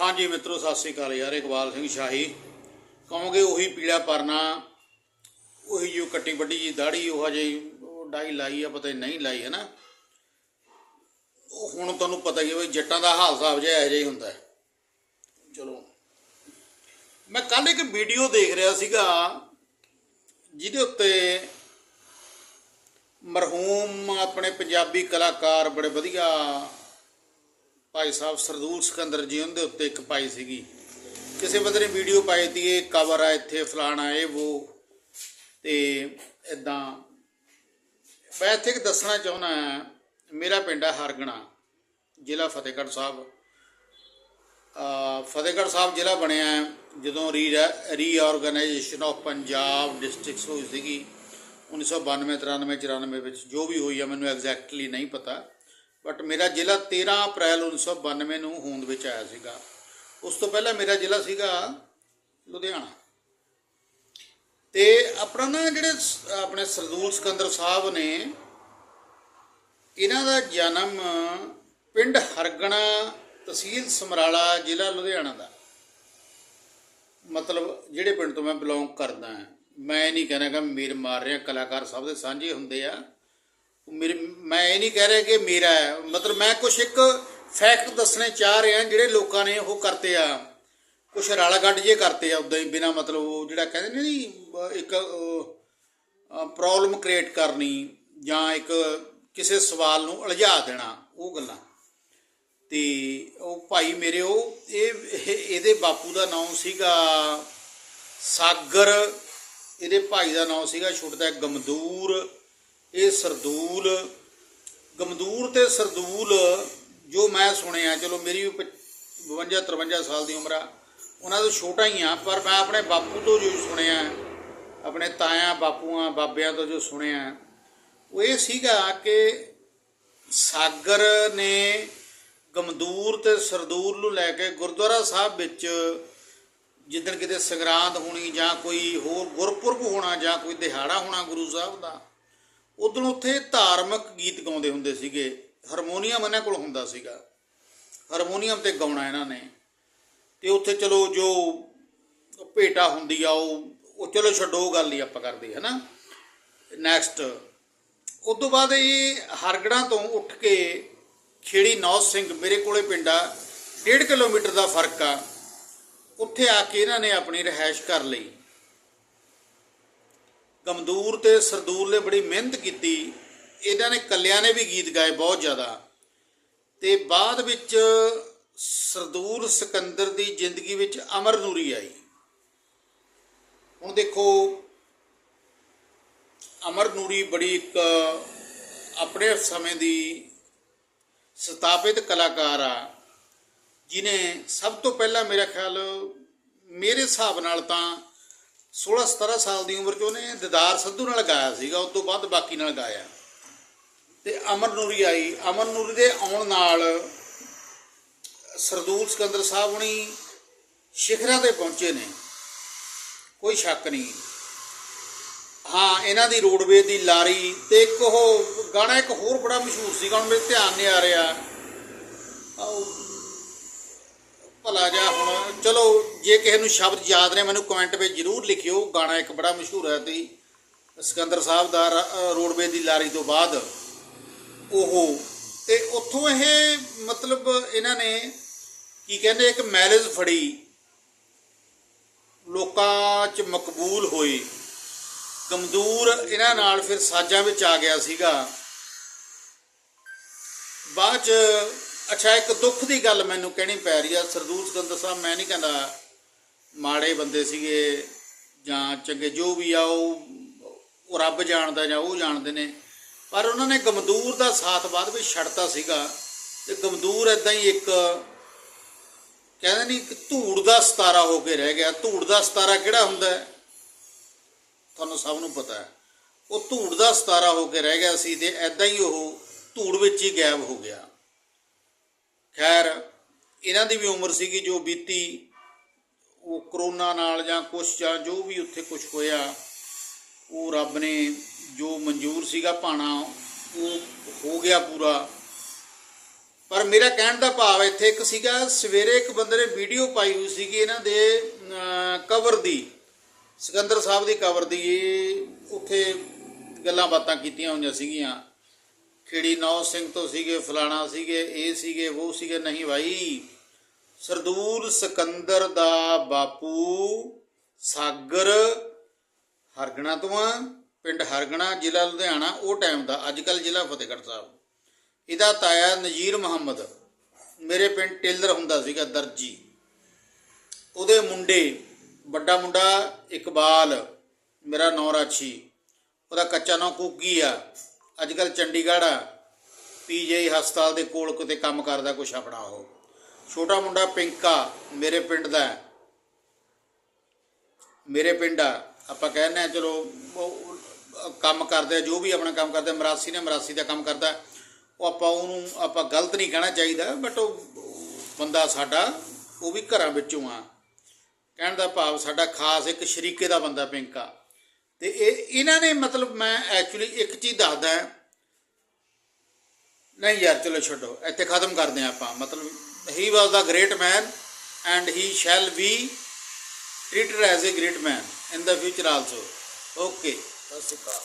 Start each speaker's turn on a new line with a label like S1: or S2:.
S1: ਹਾਂਜੀ ਮਿੱਤਰੋ, ਸਤਿ ਸ੍ਰੀ ਅਕਾਲ ਯਾਰ, ਇਕਬਾਲ ਸਿੰਘ ਸ਼ਾਹੀ। ਕਹੋਗੇ ਉਹੀ ਪੀੜਾ ਪਰਨਾ, ਉਹੀ ਜੋ ਕੱਟੀ ਵੱਡੀ ਜੀ ਦਾੜੀ ਉਹ ਹਜੇ ਡਾਈ ਲਾਈ ਆ, ਪਤਾ ਨਹੀਂ ਲਾਈ, ਹੈ ਨਾ? ਉਹ ਹੁਣ ਤੁਹਾਨੂੰ ਪਤਾ ਹੀ ਹੈ ਵੀ ਜੱਟਾਂ ਦਾ ਹਾਲ ਹਿਸਾਬ ਜਿਹਾ ਇਹੋ ਜਿਹਾ ਹੀ ਹੁੰਦਾ ਚਲੋ। ਮੈਂ ਕੱਲ ਇੱਕ ਵੀਡੀਓ ਦੇਖ ਰਿਹਾ ਸੀਗਾ, ਜਿਹਦੇ ਉੱਤੇ ਮਰਹੂਮ ਆਪਣੇ ਪੰਜਾਬੀ ਕਲਾਕਾਰ ਬੜੇ ਵਧੀਆ ਭਾਈ ਸਾਹਿਬ ਸਰਦੂਲ ਸਿਕੰਦਰ ਜੀ, ਉਹਦੇ ਉੱਤੇ ਇੱਕ ਪਾਈ ਸੀਗੀ। ਕਿਸੇ ਬੰਦੇ ਨੇ ਵੀਡੀਓ ਪਾਈ ਤੀ, ਇਹ ਕਵਰ ਆ ਇੱਥੇ, ਫਲਾਣਾ, ਇਹ ਉਹ ਤੇ ਇਦਾਂ ਮੈਂ ਇੱਥੇ ਇੱਕ ਦੱਸਣਾ ਚਾਹੁੰਦਾ ਮੇਰਾ ਪਿੰਡ ਹੈ ਹਰਗਣਾ, ਜ਼ਿਲ੍ਹਾ ਫਤਿਹਗੜ੍ਹ ਸਾਹਿਬ। ਫਤਿਹਗੜ੍ਹ ਸਾਹਿਬ ਜ਼ਿਲ੍ਹਾ ਬਣਿਆ ਜਦੋਂ ਰੀ ਰੀਆਰਗਨਾਈਜੇਸ਼ਨ ਆਫ ਪੰਜਾਬ ਡਿਸਟ੍ਰਿਕਟਸ ਹੋਈ ਸੀਗੀ 1992 93 94 ਵਿੱਚ, ਜੋ ਵੀ ਹੋਈ ਆ, ਮੈਨੂੰ ਐਗਜ਼ੈਕਟਲੀ ਨਹੀਂ ਪਤਾ। ਬਟ ਮੇਰਾ ਜ਼ਿਲ੍ਹਾ 13 ਅਪ੍ਰੈਲ 1992 ਨੂੰ ਹੋਂਦ ਵਿੱਚ ਆਇਆ ਸੀਗਾ। ਉਸ ਤੋਂ ਪਹਿਲਾਂ ਮੇਰਾ ਜ਼ਿਲ੍ਹਾ ਸੀਗਾ ਲੁਧਿਆਣਾ। ਤੇ ਆਪਣਾ ਨਾ ਜਿਹੜੇ ਆਪਣੇ ਸਰਦੂਲ ਸਿਕੰਦਰ ਸਾਹਿਬ ਨੇ, ਇਹਨਾਂ ਦਾ ਜਨਮ ਪਿੰਡ ਹਰਗਣਾ ਤਹਿਸੀਲ ਸਮਰਾਲਾ, ਜ਼ਿਲ੍ਹਾ ਲੁਧਿਆਣਾ ਦਾ। ਮਤਲਬ ਜਿਹੜੇ ਪਿੰਡ ਤੋਂ ਮੈਂ ਬਿਲੋਂਗ ਕਰਦਾ ਹਾਂ। ਮੈਂ ਨਹੀਂ ਕਹਿਣਾ ਕਿ ਮੇਰੇ ਮਾਰ ਰਿਹਾ ਕਲਾਕਾਰ ਸਭ ਦੇ ਸਾਂਝੇ ਹੁੰਦੇ ਆ। ਮੇਰੇ, ਮੈਂ ਇਹ ਨਹੀਂ ਕਹਿ ਰਿਹਾ ਕਿ ਮੇਰਾ ਹੈ। ਮਤਲਬ ਮੈਂ ਕੁਝ ਇੱਕ ਫੈਕਟ ਦੱਸਣੇ ਚਾਹ ਰਿਹਾ ਜਿਹੜੇ ਲੋਕਾਂ ਨੇ ਉਹ ਕਰਤੇ ਆ। ਕੁਝ ਰਾਲਾ ਗੱਡ ਜੇ ਕਰਤੇ ਆ ਉਦਾਂ ਹੀ, ਬਿਨਾ ਮਤਲਬ ਉਹ ਜਿਹੜਾ ਕਹਿੰਦੇ ਨੇ ਨਹੀਂ ਇੱਕ ਪ੍ਰੋਬਲਮ ਕ੍ਰੀਏਟ ਕਰਨੀ ਜਾਂ ਇੱਕ ਕਿਸੇ ਸਵਾਲ ਨੂੰ ਉਲਝਾ ਦੇਣਾ, ਉਹ ਗੱਲਾਂ। ਤੇ ਉਹ ਭਾਈ ਮੇਰੇ, ਉਹ ਇਹ, ਇਹ- ਇਹਦੇ ਬਾਪੂ ਦਾ ਨਾਮ ਸੀਗਾ ਸਾਗਰ, ਇਹਦੇ ਭਾਈ ਦਾ ਨਾਮ ਸੀਗਾ ਛੋਟਾ ਜਿਹਾ ਗਮਦੂਰ। ਇਹ ਸਰਦੂਲ, ਗਮਦੂਰ ਤੇ ਸਰਦੂਲ ਜੋ ਮੈਂ ਸੁਣਿਆ, ਚਲੋ ਮੇਰੀ ਵੀ 52 53 ਸਾਲ ਦੀ ਉਮਰ ਆ, ਉਹਨਾਂ ਤੋਂ ਛੋਟਾ ਹੀ ਆ, ਪਰ ਮੈਂ ਆਪਣੇ ਬਾਪੂ ਤੋਂ ਜੋ ਸੁਣਿਆ, ਆਪਣੇ ਤਾਇਆ, ਬਾਪੂਆਂ, ਬਾਬਿਆਂ ਤੋਂ ਜੋ ਸੁਣਿਆ, ਉਹ ਇਹ ਸੀਗਾ ਕਿ ਸਾਗਰ ਨੇ ਗਮਦੂਰ ਤੇ ਸਰਦੂਲ ਨੂੰ ਲੈ ਕੇ ਗੁਰਦੁਆਰਾ ਸਾਹਿਬ ਵਿੱਚ ਜਿੱਦਣ ਕਿਤੇ ਸੰਗਰਾਂਦ ਹੋਣੀ ਜਾਂ ਕੋਈ ਹੋਰ ਗੁਰਪੁਰਬ ਹੋਣਾ ਜਾਂ ਕੋਈ ਦਿਹਾੜਾ ਹੋਣਾ ਗੁਰੂ ਸਾਹਿਬ ਦਾ ਉਦੋਂ ਉੱਥੇ ਧਾਰਮਿਕ ਗੀਤ ਗਾਉਂਦੇ ਹੁੰਦੇ ਸੀਗੇ। ਹਾਰਮੋਨੀਅਮ ਇਹਨਾਂ ਕੋਲ ਹੁੰਦਾ ਸੀਗਾ। ਹਾਰਮੋਨੀਅਮ ਤੇ ਗਾਉਣਾ ਇਹਨਾਂ ਨੇ। ਤੇ ਉੱਥੇ ਚਲੋ ਜੋ ਭੇਟਾ ਹੁੰਦੀ ਆ, ਉਹ ਉਹ ਚਲੋ ਛੱਡੋ, ਉਹ ਗੱਲ ਨਹੀਂ ਆਪਾਂ ਕਰਦੇ ਹਨਾ? ਨੈਕਸਟ ਉਸ ਤੋਂ ਬਾਅਦ ਇਹ ਹਰਗੜਾਂ ਤੋਂ ਉੱਠ ਕੇ ਖੇੜੀ ਨੌ ਸਿੰਘ ਮੇਰੇ ਕੋਲੇ ਪਿੰਡ ਆ। 1.5 ਕਿਲੋਮੀਟਰ ਦਾ ਫ਼ਰਕ ਆ। ਉੱਥੇ ਆ ਕੇ ਇਹਨਾਂ ਨੇ ਆਪਣੀ ਰਿਹਾਇਸ਼ ਕਰ ਲਈ। ਗਮਦੂਰ ਤੇ ਸਰਦੂਲ ਨੇ ਬੜੀ ਮਿਹਨਤ ਕੀਤੀ। ਇਹਨਾਂ ਨੇ ਕੱਲਿਆਂ ਨੇ ਵੀ ਗੀਤ ਗਾਏ ਬਹੁਤ ਜ਼ਿਆਦਾ। ਤੇ ਬਾਅਦ ਵਿੱਚ ਸਰਦੂਰ ਸਿਕੰਦਰ ਦੀ ਜ਼ਿੰਦਗੀ ਵਿੱਚ ਅਮਰ ਨੂਰੀ ਆਈ। ਹੁਣ ਦੇਖੋ, ਅਮਰ ਨੂਰੀ ਬੜੀ ਇੱਕ ਆਪਣੇ ਸਮੇਂ ਦੀ ਸਥਾਪਿਤ ਕਲਾਕਾਰ ਆ ਜਿਨੇ ਸਭ ਤੋਂ ਪਹਿਲਾਂ ਮੇਰਾ ਖਿਆਲ ਮੇਰੇ ਹਿਸਾਬ ਨਾਲ ਤਾਂ 16 17 ਸਾਲ ਦੀ ਉਮਰ 'ਚ ਉਹਨੇ ਦਿਦਾਰ ਸੰਧੂ ਨਾਲ ਗਾਇਆ ਸੀਗਾ, ਉਸ ਤੋਂ ਬਾਅਦ ਬਾਕੀ ਨਾਲ ਗਾਇਆ। ਤੇ ਅਮਰ ਨੂਰੀ ਆਈ। ਅਮਰ ਨੂਰੀ ਦੇ ਆਉਣ ਨਾਲ ਸਰਦੂਲ ਸਿਕੰਦਰ ਸਾਹਿਬ ਹੁਣੀ ਸਿਖਰਾਂ ਤੇ ਪਹੁੰਚੇ ਨੇ। ਕੋਈ ਸ਼ੱਕ ਨਹੀਂ। ਹਾਂ, ਇਹਨਾਂ ਦੀ ਰੋਡਵੇ ਦੀ ਲਾਰੀ ਤੇ ਇੱਕ ਉਹ ਗਾਣਾ ਇੱਕ ਹੋਰ ਬੜਾ ਮਸ਼ਹੂਰ ਸੀਗਾ, ਹੁਣ ਮੇਰੇ ਧਿਆਨ ਨਹੀਂ ਆ ਰਿਹਾ। ਭਲਾ ਜਾ ਹੁਣ, ਚਲੋ ਜੇ ਕਿਸੇ ਨੂੰ ਸ਼ਬਦ ਯਾਦ ਨੇ, ਮੈਨੂੰ ਕਮੈਂਟ ਵਿੱਚ ਜਰੂਰ ਲਿਖਿਓ। ਗਾਣਾ ਇੱਕ ਬੜਾ ਮਸ਼ਹੂਰ ਹੈ ਤੇ ਸਿਕੰਦਰ ਸਾਹਿਬ ਦਾ ਰੋਡਵੇ ਦੀ ਲਾਰੀ ਤੋਂ ਬਾਅਦ ਉਹ, ਤੇ ਉੱਥੋਂ ਇਹ ਮਤਲਬ ਇਹਨਾਂ ਨੇ ਕੀ ਕਹਿੰਦੇ, ਇੱਕ ਮੈਰਿਜ ਫੜੀ। ਲੋਕਾਂ 'ਚ ਮਕਬੂਲ ਹੋਏ। ਗਮਦੂਰ ਇਹਨਾਂ ਨਾਲ ਫਿਰ ਸਾਜਾਂ ਵਿੱਚ ਆ ਗਿਆ ਸੀਗਾ। ਬਾਅਦ 'ਚ, ਅੱਛਾ, ਇੱਕ ਦੁੱਖ ਦੀ ਗੱਲ ਮੈਨੂੰ ਕਹਿਣੀ ਪੈ ਰਹੀ ਆ। ਸਰਦੂਲ ਸਿਕੰਦਰ ਸਾਹਿਬ, ਮੈਂ ਨਹੀਂ ਕਹਿੰਦਾ ਮਾੜੇ ਬੰਦੇ ਸੀਗੇ ਜਾਂ ਚੰਗੇ, ਜੋ ਵੀ ਆ, ਉਹ ਉਹ ਰੱਬ ਜਾਣਦਾ ਜਾਂ ਉਹ ਜਾਣਦੇ ਨੇ। ਪਰ ਉਹਨਾਂ ਨੇ ਗਮਦੂਰ ਦਾ ਸਾਥ ਬਾਅਦ ਵਿੱਚ ਛੱਡਤਾ ਸੀਗਾ। ਤੇ ਗਮਦੂਰ ਇਦਾਂ ਹੀ ਇੱਕ ਕਹਿੰਦੇ ਨਹੀਂ ਕਿ ਧੂੜ ਦਾ ਸਤਾਰਾ ਹੋ ਕੇ ਰਹਿ ਗਿਆ। ਧੂੜ ਦਾ ਸਤਾਰਾ ਕਿਹੜਾ ਹੁੰਦਾ ਹੈ? ਤੁਹਾਨੂੰ ਸਭ ਨੂੰ ਪਤਾ ਹੈ। ਉਹ ਧੂੜ ਦਾ ਸਤਾਰਾ ਹੋ ਕੇ ਰਹਿ ਗਿਆ ਸੀ ਤੇ ਐਦਾਂ ਹੀ ਉਹ ਧੂੜ ਵਿੱਚ ਹੀ ਗਾਇਬ ਹੋ ਗਿਆ। ਖੈਰ, ਇਹਨਾਂ ਦੀ ਵੀ ਉਮਰ ਸੀਗੀ ਜੋ ਬੀਤੀ ਕਰੋਨਾ ਨਾਲ ਜਾਂ ਕੁਛ ਜਾਂ ਜੋ ਵੀ ਉੱਥੇ ਕੁਛ ਹੋਇਆ, ਉਹ ਰੱਬ ਨੇ ਜੋ ਮਨਜ਼ੂਰ ਸੀਗਾ ਪਾਣਾ, ਉਹ ਹੋ ਗਿਆ ਪੂਰਾ। ਪਰ ਮੇਰਾ ਕਹਿਣ ਦਾ ਭਾਵ ਇੱਥੇ ਇੱਕ ਸੀਗਾ, ਸਵੇਰੇ ਇੱਕ ਬੰਦੇ ਨੇ ਵੀਡੀਓ ਪਾਈ ਹੋਈ ਸੀਗੀ ਇਹਨਾਂ ਦੇ ਕਵਰ ਦੀ, ਸਿਕੰਦਰ ਸਾਹਿਬ ਦੀ ਕਵਰ ਦੀ। ਉੱਥੇ ਗੱਲਾਂ ਬਾਤਾਂ ਕੀਤੀਆਂ ਹੋਈਆਂ ਸੀਗੀਆਂ। ਖੇੜੀ ਨੌ ਸਿੰਘ ਤੋਂ ਸੀਗੇ, ਫਲਾਣਾ ਸੀਗੇ, ਇਹ ਸੀਗੇ, ਉਹ ਸੀਗੇ, ਨਹੀਂ ਭਾਈ ਸਰਦੂਲ ਸਿਕੰਦਰ ਦਾ ਬਾਪੂ ਸਾਗਰ, ਹਰਗਣਾ ਤੋਂ ਆ, ਪਿੰਡ ਹਰਗਣਾ, ਜ਼ਿਲ੍ਹਾ ਲੁਧਿਆਣਾ, ਉਹ ਟਾਈਮ ਦਾ ਅੱਜ ਕੱਲ ਜ਼ਿਲ੍ਹਾ ਫਤਿਹਗੜ੍ਹ ਸਾਹਿਬ। ਇਹਦਾ ਤਾਇਆ ਨਜੀਰ ਮੁਹੰਮਦ, ਮੇਰੇ ਪਿੰਡ ਟੇਲਰ ਹੁੰਦਾ ਸੀਗਾ ਦਰਜੀ। ਉਹਦੇ ਮੁੰਡੇ, ਵੱਡਾ ਮੁੰਡਾ ਇਕਬਾਲ, ਮੇਰਾ ਨਾਂ ਰਾਛੀ ਉਹਦਾ ਕੱਚਾ ਨਾਂ ਕੁੱਗੀ ਆ। ਅੱਜ ਕੱਲ ਚੰਡੀਗੜ੍ਹ ਆ। ਪੀਜੀ ਹਸਪਤਾਲ ਦੇ ਕੋਲ ਕਿਤੇ ਕੰਮ ਕਰਦਾ ਕੁਛ ਆਪਣਾ ਉਹ। ਛੋਟਾ ਮੁੰਡਾ ਪਿੰਕਾ ਮੇਰੇ ਪਿੰਡ ਦਾ ਹੈ। ਮੇਰੇ ਪਿੰਡ ਆ। ਆਪਾਂ ਕਹਿੰਦੇ ਆ, ਚਲੋ ਕੰਮ ਕਰਦੇ ਜੋ ਵੀ ਆਪਣਾ ਕੰਮ ਕਰਦਾ ਮਰਾਸੀ ਨੇ ਮਰਾਸੀ ਦਾ ਕੰਮ ਕਰਦਾ। ਉਹ ਆਪਾਂ ਉਹਨੂੰ, ਆਪਾਂ ਗਲਤ ਨਹੀਂ ਕਹਿਣਾ ਚਾਹੀਦਾ ਬਟ ਉਹ, ਬੰਦਾ ਸਾਡਾ, ਉਹ ਵੀ ਘਰਾਂ ਵਿੱਚੋਂ ਆ। ਕਹਿਣ ਦਾ ਭਾਵ, ਸਾਡਾ ਖਾਸ ਇੱਕ ਸ਼ਰੀਕੇ ਦਾ ਬੰਦਾ ਪਿੰਕਾ। ਤੇ ਇਹ, ਇਹਨਾਂ ਨੇ ਮਤਲਬ ਮੈਂ ਐਕਚੁਅਲੀ ਇੱਕ ਚੀਜ਼ ਦੱਸਦਾ ਨਹੀਂ ਯਾਰ, ਚਲੋ ਛੱਡੋ। ਇੱਥੇ ਖਤਮ ਕਰਦੇ ਹਾਂ ਆਪਾਂ। ਮਤਲਬ he was the great man and he shall be treated as a great man in the future also okay Sat Shri Akal.